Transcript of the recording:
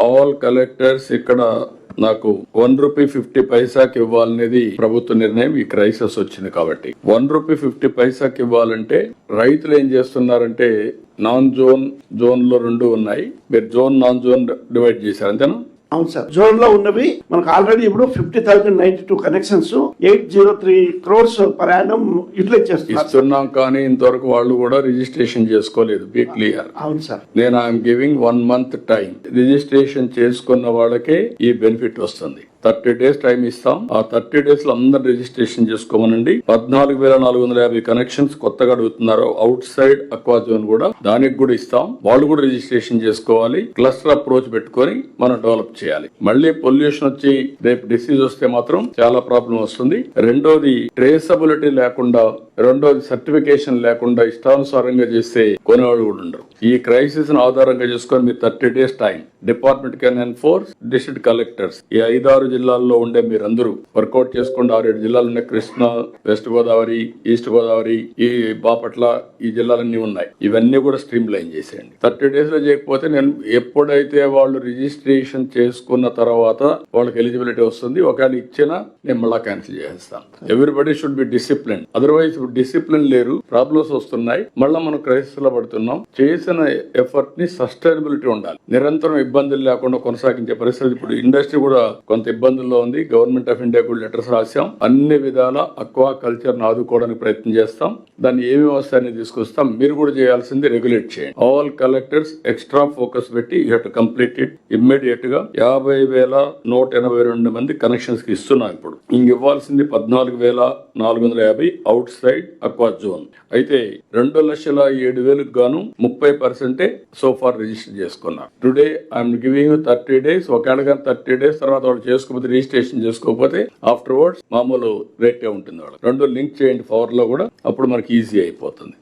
All collectors ఇక్కడ నాకు one rupee fifty పైసాకి ఇవ్వాలనేది ప్రభుత్వ నిర్ణయం. ఈ క్రైసిస్ వచ్చింది కాబట్టి వన్ రూపీ ఫిఫ్టీ పైసాకి ఇవ్వాలంటే రైతులు ఏం చేస్తున్నారంటే నాన్ జోన్ జోన్లో రెండు ఉన్నాయి. మీరు జోన్ నాన్ జోన్ డివైడ్ చేశారు. అంతేనా? అవును సార్. జోన్లో ఉన్నవి మనకు ఆల్రెడీ ఇప్పుడు fifty thousand ninety two connections eight zero three crores per annum utilise ఇస్తున్నాం కానీ ఇంతవరకు వాళ్ళు కూడా రిజిస్ట్రేషన్ చేసుకోలేదు బీ క్లియర్ అవును సార్. నేను I'm giving one month time registration చేసుకున్న వాళ్ళకే ఈ బెనిఫిట్ వస్తుంది. థర్టీ డేస్ టైం ఇస్తాం. ఆ థర్టీ డేస్లో అందరు రిజిస్ట్రేషన్ చేసుకోమనండి. పద్నాలుగు వేల నాలుగు వందల యాభై కనెక్షన్స్ కొత్తగా అడుగుతున్నారు అవుట్ సైడ్ అక్వా జోన్ కూడా దానికి కూడా ఇస్తాం. వాళ్ళు కూడా రిజిస్ట్రేషన్ చేసుకోవాలి. క్లస్టర్ అప్రోచ్ పెట్టుకొని మనం డెవలప్ చేయాలి. మళ్ళీ పొల్యూషన్ వచ్చి రేపు డిసీజ్ వస్తే మాత్రం చాలా ప్రాబ్లం వస్తుంది. రెండోది ట్రేసబిలిటీ లేకుండా రెండోది సర్టిఫికేషన్ లేకుండా ఇష్టానుసారంగా చేస్తే కొనేవాళ్ళు కూడా ఉండరు. ఈ క్రైసిస్ను ఆధారంగా చేసుకొని మీరు thirty days time department can enforce district collectors. ఈ ఐదారు జిల్లాల్లో ఉండే మీరందరూ వర్కౌట్ చేసుకోండి ఆరేడు జిల్లాలు ఉన్నాయి. కృష్ణా వెస్ట్ గోదావరి ఈస్ట్ గోదావరి ఈ బాపట్ల ఈ జిల్లాలన్నీ ఉన్నాయి. ఇవన్నీ కూడా స్ట్రీమ్ లైన్ చేసేయండి. థర్టీ డేస్లో చేయకపోతే నేను ఎప్పుడైతే వాళ్ళు రిజిస్ట్రేషన్ చేసుకున్న తర్వాత వాళ్ళకి ఎలిజిబిలిటీ వస్తుంది ఒకవేళ ఇచ్చినా నేను మళ్ళా క్యాన్సిల్ చేసేస్తాను. Everybody should be discipline otherwise discipline లేరు ప్రాబ్లమ్స్ వస్తున్నాయి. మళ్ళీ మనం క్రైసిస్లో పడుతున్నాం. చేసిన ఎఫర్ట్ని సస్టైనబిలిటీ ఉండాలి. నిరంతరం ఇబ్బందులు లేకుండా కొనసాగించే పరిస్థితి ఇప్పుడు ఇండస్ట్రీ కూడా కొంత ఇబ్బందుల్లో ఉంది. గవర్నమెంట్ ఆఫ్ ఇండియా కూడా లెటర్స్ రాశాం. అన్ని విధాల అక్వా కల్చర్ను ఆదుకోవడానికి ప్రయత్నం చేస్తాం. దాన్ని ఏమి వస్తాయని తీసుకొస్తాం? మీరు కూడా చేయాల్సింది రెగ్యులేట్ చేయండి. ఆల్ కలెక్టర్స్ ఎక్స్ట్రా ఫోకస్ పెట్టి యూ కంప్లీట్ ఇట్ ఇమ్మీడియట్గా. యాభై వేల నూట ఎనభై రెండు మంది కనెక్షన్స్కి ఇస్తున్నాం ఇప్పుడు. ఇంక ఇవ్వాల్సింది పద్నాలుగు వేల నాలుగు వందల యాభై అవుట్ సైడ్ అక్వా జోన్. అయితే రెండు లక్షల ఏడు వేలకు గాను ముప్పై పర్సెంటే సో ఫార్ రిజిస్టర్ చేసుకున్నారు today I'm giving thirty days ఒకవేళ కానీ థర్టీ డేస్ తర్వాత వాళ్ళు చేసుకోకపోతే రిజిస్ట్రేషన్ చేసుకోకపోతే ఆఫ్టర్ వర్డ్స్ మామూలు రేటే ఉంటుంది వాళ్ళు రెండు లింక్ చేయండి పవర్లో కూడా అప్పుడు మనకి ఈజీ అయిపోతుంది.